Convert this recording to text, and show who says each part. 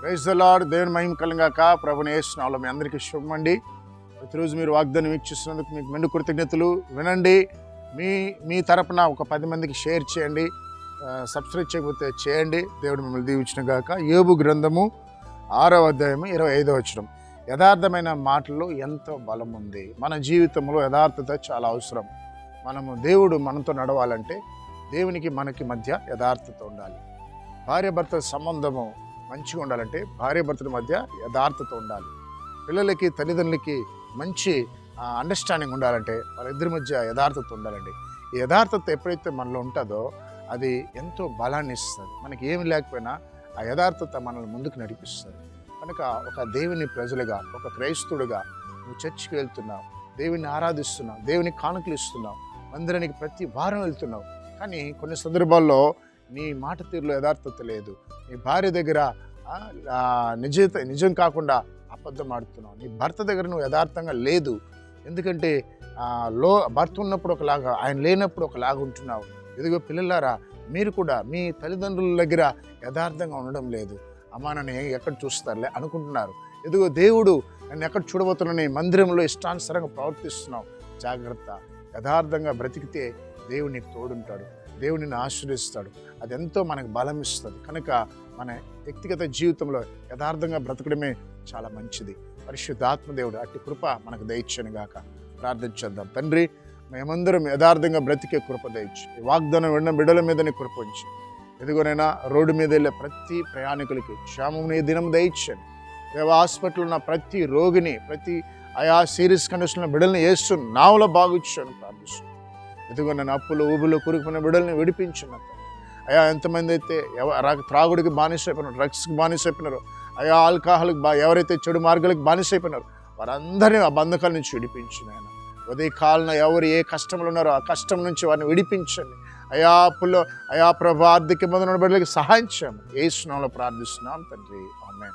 Speaker 1: Praise the దేవుని మహిమ కలంగాక. ప్రభుని వేస్తున్నాలో మీ అందరికీ శుభమండి. ప్రతిరోజు మీరు వాగ్దానం వీక్షిస్తున్నందుకు మీకు మెండు కృతజ్ఞతలు వినండి. మీ మీ తరపున ఒక పది మందికి షేర్ చేయండి. సబ్స్క్రైబ్ చేయకపోతే చేయండి. దేవుడు మిమ్మల్ని దీవించిన గాక. యోబు గ్రంథము ఆరవ అధ్యాయము ఇరవై ఐదవ వచ్చడం యథార్థమైన మాటల్లో ఎంతో బలం ఉంది. మన జీవితంలో యథార్థత చాలా అవసరం. మనము దేవుడు మనతో నడవాలంటే దేవునికి మనకి మధ్య యథార్థత ఉండాలి. భార్యాభర్త సంబంధము మంచిగా ఉండాలంటే భార్యాభర్తల మధ్య యథార్థత ఉండాలి. పిల్లలకి తల్లిదండ్రులకి మంచి అండర్స్టాండింగ్ ఉండాలంటే వాళ్ళిద్దరి మధ్య యథార్థత ఉండాలండి. ఈ యథార్థత ఎప్పుడైతే మనలో ఉంటుందో అది ఎంతో బలాన్ని ఇస్తుంది. మనకి ఏమి లేకపోయినా ఆ యథార్థత మనల్ని ముందుకు నడిపిస్తుంది. కనుక ఒక దేవుని ప్రజలుగా ఒక క్రైస్తుడుగా నువ్వు చర్చికి వెళ్తున్నావు దేవుని ఆరాధిస్తున్నావు దేవుని కానుకలు ఇస్తున్నావు మందిరానికి ప్రతి వారం వెళ్తున్నావు. కానీ కొన్ని సందర్భాల్లో నీ మాట తీరులో యథార్థత లేదు. నీ భార్య దగ్గర నిజత నిజం కాకుండా అబద్ధం ఆడుతున్నావు. నీ భర్త దగ్గర నువ్వు యథార్థంగా లేదు. ఎందుకంటే లో భర్త ఉన్నప్పుడు ఒకలాగా ఆయన లేనప్పుడు ఒకలాగా ఉంటున్నావు. ఇదిగో పిల్లలారా మీరు కూడా మీ తల్లిదండ్రుల దగ్గర యథార్థంగా ఉండడం లేదు. అమ్మా నన్ను ఎక్కడ చూస్తారులే అనుకుంటున్నారు. ఇదిగో దేవుడు నన్ను ఎక్కడ చూడబోతున్నాను మందిరంలో ఇష్టానుసరంగా ప్రవర్తిస్తున్నావు. జాగ్రత్త. యథార్థంగా బ్రతికితే దేవుడు నీకు తోడుంటాడు. దేవుడు నిన్ను ఆశ్రయిస్తాడు అది ఎంతో మనకు బలం ఇస్తుంది. కనుక మన వ్యక్తిగత జీవితంలో యథార్థంగా బ్రతకడమే చాలా మంచిది. పరిశుద్ధాత్మ దేవుడు అట్టి కృప మనకు దయచ్చను గాక. ప్రార్థించేద్దాం తండ్రి మేమందరం యథార్థంగా బ్రతికే కృప దయచ్చు వాగ్దానం విన్న బిడ్డల మీదనే కృప ఉంచి. ఎదుగునైనా రోడ్డు మీద వెళ్ళే ప్రతి ప్రయాణికులకి క్షేమం దినం దయచ్చండి దేవ హాస్పిటల్ ఉన్న ప్రతి రోగిని ప్రతి ఆయా సీరియస్ కండిషన్లో బిడ్డల్ని వేస్తూ నావలో బాగుచ్చాను ప్రార్థిస్తున్నాను ఇదిగో నన్ను అప్పులు ఊబులు కూరుకున్న బిడ్డల్ని విడిపించిన. అయా ఎంతమంది అయితే ఎవ రా- త్రాగుడికి బానిస అయిపోయినారు డ్రగ్స్కి బానిస అయిపోయినారు అయా ఆల్కహాల్కి బా ఎవరైతే చెడు మార్గాలకు బానిసైపోయినారు వారందరినీ ఆ బంధకాల నుంచి విడిపించిన ఆయన ఉదయ కాలన ఎవరు ఏ కష్టంలో ఉన్నారో ఆ కష్టం నుంచి వారిని విడిపించండి. అయా అప్పుల్లో అయా ప్రభా ఆర్థిక ఇబ్బందులు ఉన్న బిడ్డలకి సహాయం చేయండి ఏ స్నాలో ప్రార్థిస్తున్నాం తండ్రి. ఆమె